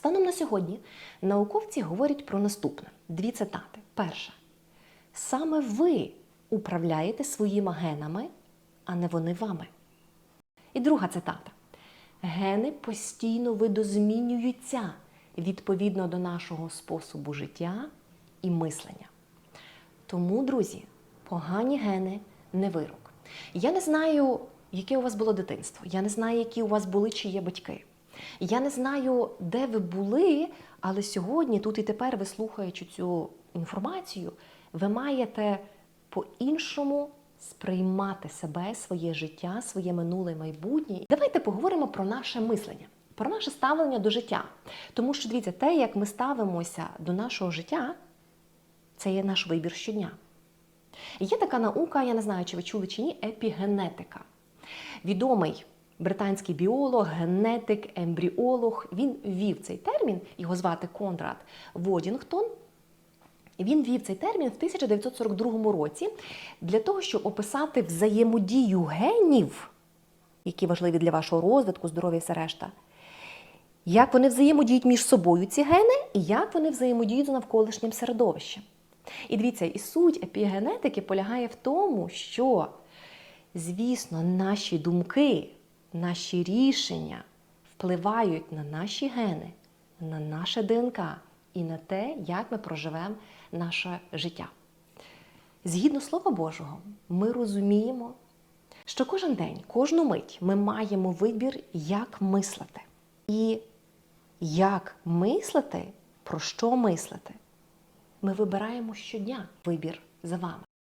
Станом на сьогодні науковці говорять про наступне: дві цитати. Перша. Саме ви управляєте своїми генами, а не вони вами. І друга цитата. Гени постійно видозмінюються відповідно до нашого способу життя і мислення. Тому, друзі, погані гени не вирок. Я не знаю, яке у вас було дитинство. Я не знаю, які у вас були чи є батьки. Я не знаю, де ви були, але сьогодні, тут і тепер, ви слухаючи цю інформацію, ви маєте по-іншому сприймати себе, своє життя, своє минуле майбутнє. Давайте поговоримо про наше мислення, про наше ставлення до життя. Тому що дивіться, те, як ми ставимося до нашого життя, це є наш вибір щодня. Є така наука, я не знаю, чи ви чули чи ні, епігенетика. Відомий британський біолог, генетик, ембріолог. Він ввів цей термін, його звати Конрад Водінгтон. Він ввів цей термін в 1942 році для того, щоб описати взаємодію генів, які важливі для вашого розвитку, здоров'я і все решта. Як вони взаємодіють між собою, ці гени, і як вони взаємодіють з навколишнім середовищем. І дивіться, і суть епігенетики полягає в тому, що, звісно, наші думки, наші рішення впливають на наші гени, на наше ДНК і на те, як ми проживемо наше життя. Згідно Слова Божого, ми розуміємо, що кожен день, кожну мить ми маємо вибір, як мислити. І як мислити, про що мислити, ми вибираємо щодня вибір за вами.